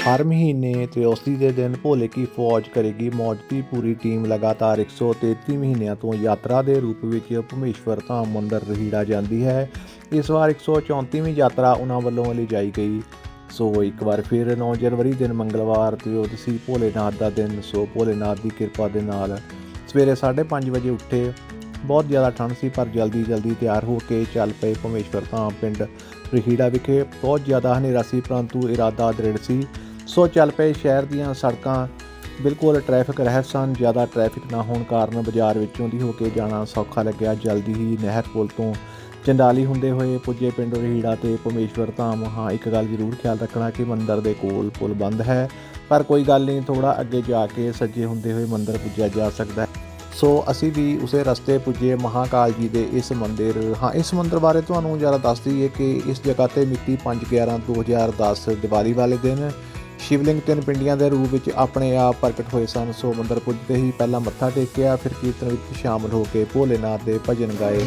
ਹਰ ਮਹੀਨੇ ਤ੍ਰਿਓਸਤੀ ਦੇ ਦਿਨ ਭੋਲੇ ਕੀ ਫੌਜ ਕਰੇਗੀ ਮੌਜ ਦੀ ਪੂਰੀ ਟੀਮ ਲਗਾਤਾਰ 133 ਮਹੀਨਿਆਂ ਤੋਂ ਯਾਤਰਾ ਦੇ ਰੂਪ ਵਿੱਚ ਭੁਮੇਸ਼ਵਰ ਧਾਮ ਮੰਦਰ ਰਹੀੜਾ ਜਾਂਦੀ ਹੈ। ਇਸ ਵਾਰ 134ਵੀਂ ਯਾਤਰਾ ਉਹਨਾਂ ਵੱਲੋਂ ਲਿਜਾਈ ਗਈ। ਸੋ ਇੱਕ ਵਾਰ ਫਿਰ 9 ਜਨਵਰੀ ਦਿਨ ਮੰਗਲਵਾਰ ਤ੍ਰਿਓਦਸੀ ਭੋਲੇਨਾਥ ਦਾ ਦਿਨ। ਸੋ ਭੋਲੇਨਾਥ ਦੀ ਕਿਰਪਾ ਦੇ ਨਾਲ ਸਵੇਰੇ 5:30 ਵਜੇ ਉੱਠੇ। ਬਹੁਤ ਜ਼ਿਆਦਾ ਠੰਡ ਸੀ, ਪਰ ਜਲਦੀ ਜਲਦੀ ਤਿਆਰ ਹੋ ਕੇ ਚੱਲ ਪਏ ਭੁਮੇਸ਼ਵਰ ਧਾਮ ਪਿੰਡ ਰਹੀੜਾ ਵਿਖੇ। ਬਹੁਤ ਜ਼ਿਆਦਾ ਹਨੇਰਾ ਸੀ, ਪਰੰਤੂ ਇਰਾਦਾ ਦ੍ਰਿੜ ਸੀ। ਸੋ ਚੱਲ ਪਏ ਸ਼ਹਿਰ ਦੀਆਂ ਸੜਕਾਂ। ਬਿਲਕੁਲ ਟ੍ਰੈਫਿਕ ਰਹਿਤ ਸਨ, ਜ਼ਿਆਦਾ ਟ੍ਰੈਫਿਕ ਨਾ ਹੋਣ ਕਾਰਨ ਬਾਜ਼ਾਰ ਵਿੱਚੋਂ ਦੀ ਹੋ ਕੇ ਜਾਣਾ ਸੌਖਾ ਲੱਗਿਆ। ਜਲਦੀ ਹੀ ਨਹਿਰ ਪੁਲ ਤੋਂ ਚੰਡਾਲੀ ਹੁੰਦੇ ਹੋਏ ਪੁੱਜੇ ਪਿੰਡ ਰਹੀੜਾ ਤੇ ਪਰਮੇਸ਼ਵਰ ਧਾਮ। ਹਾਂ, ਇੱਕ ਗੱਲ ਜ਼ਰੂਰ ਖਿਆਲ ਰੱਖਣਾ ਕਿ ਮੰਦਰ ਦੇ ਕੋਲ ਪੁਲ ਬੰਦ ਹੈ, ਪਰ ਕੋਈ ਗੱਲ ਨਹੀਂ ਥੋੜਾ ਅੱਗੇ ਜਾ ਕੇ ਸੱਜੇ ਹੁੰਦੇ ਹੋਏ ਮੰਦਰ ਪੁੱਜਿਆ ਜਾ ਸਕਦਾ ਹੈ। ਸੋ ਅਸੀਂ ਵੀ ਉਸੇ ਰਸਤੇ ਪੁੱਜੇ ਮਹਾਕਾਲ ਜੀ ਦੇ ਇਸ ਮੰਦਿਰ। ਹਾਂ, ਇਸ ਮੰਦਿਰ ਬਾਰੇ ਤੁਹਾਨੂੰ ਜ਼ਿਆਦਾ ਦੱਸ ਦਈਏ ਕਿ ਇਸ ਜਗ੍ਹਾ ਤੇ ਮਿਤੀ 5/11/2010 ਦੀਵਾਲੀ ਵਾਲੇ ਦਿਨ ਸ਼ਿਵਲਿੰਗ ਤਿੰਨ ਪਿੰਡੀਆਂ ਦੇ ਰੂਪ ਵਿੱਚ ਆਪਣੇ ਆਪ ਪ੍ਰਗਟ ਹੋਏ ਸਨ। ਸੋ ਮੰਦਰ ਪੁੱਜਦੇ ਹੀ ਪਹਿਲਾਂ ਮੱਥਾ ਟੇਕਿਆ, ਫਿਰ ਕੀਰਤਨ ਵਿੱਚ ਸ਼ਾਮਲ ਹੋ ਕੇ ਭੋਲੇਨਾਥ ਦੇ ਭਜਨ ਗਾਏ।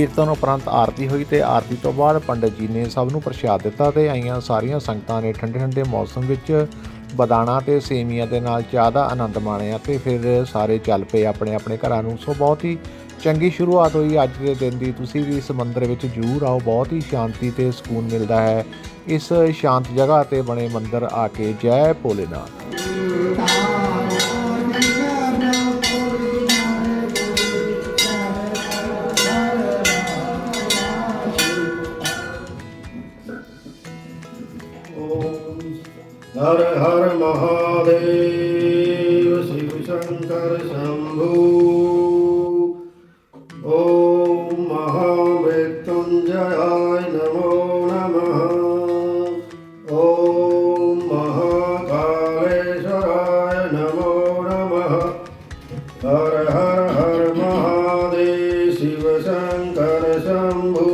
ਕੀਰਤਨ ਉਪਰੰਤ ਆਰਤੀ ਹੋਈ ਤੇ ਆਰਤੀ ਤੋਂ ਬਾਅਦ ਪੰਡਤ ਜੀ ਨੇ ਸਭ ਨੂੰ ਪ੍ਰਸ਼ਾਦ ਦਿੱਤਾ ਤੇ ਆਈਆਂ ਸਾਰੀਆਂ ਸੰਗਤਾਂ ਨੇ ਠੰਡੇ ਠੰਡੇ ਮੌਸਮ ਵਿੱਚ ਬਦਾਣਾ ਤੇ ਸੇਮੀਆਂ ਦੇ ਨਾਲ ਚਾਹ ਦਾ ਆਨੰਦ ਮਾਣਿਆ ਤੇ ਫਿਰ ਸਾਰੇ ਚੱਲ ਪਏ ਆਪਣੇ ਆਪਣੇ ਘਰਾਂ ਨੂੰ। ਸੋ ਬਹੁਤ ਹੀ ਚੰਗੀ ਸ਼ੁਰੂਆਤ ਹੋਈ ਅੱਜ ਦੇ ਦਿਨ ਦੀ। ਤੁਸੀਂ ਵੀ ਇਸ ਮੰਦਿਰ ਵਿੱਚ ਜ਼ਰੂਰ ਆਓ, ਬਹੁਤ ਹੀ ਸ਼ਾਂਤੀ ਤੇ ਸਕੂਨ ਮਿਲਦਾ ਹੈ। ਇਸ ਸ਼ਾਂਤ ਜਗ੍ਹਾ ਤੇ ਬਣੇ ਮੰਦਿਰ ਆ ਕੇ ਜੈ ਭੋਲੇਨਾਥ। ਹਰ ਹਰ ਮਹਾਦੇਵ, ਸ੍ਰੀ ਗੁਰੂ ਸ਼ੰਕਰ ਸ਼ੰਭੂ। ਓਮ ਮਹਾਮ੍ਰਿਤੁੰਜਯਾਇ ਨਮੋ ਨਮः ਓਮ ਮਹਾਕਾਲੇਸ਼ਰਾਇ ਨਮੋ ਨਮः ਹਰ ਹਰ ਹਰ ਮਹਾਦੇਵ ਸ਼ਿਵ ਸ਼ੰਕਰ ਸ਼ੰਭੂ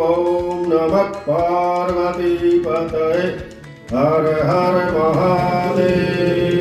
ਓਮ ਨਮః ਪਾਰਵਤੀ ਪਤਏ हर हर महादेव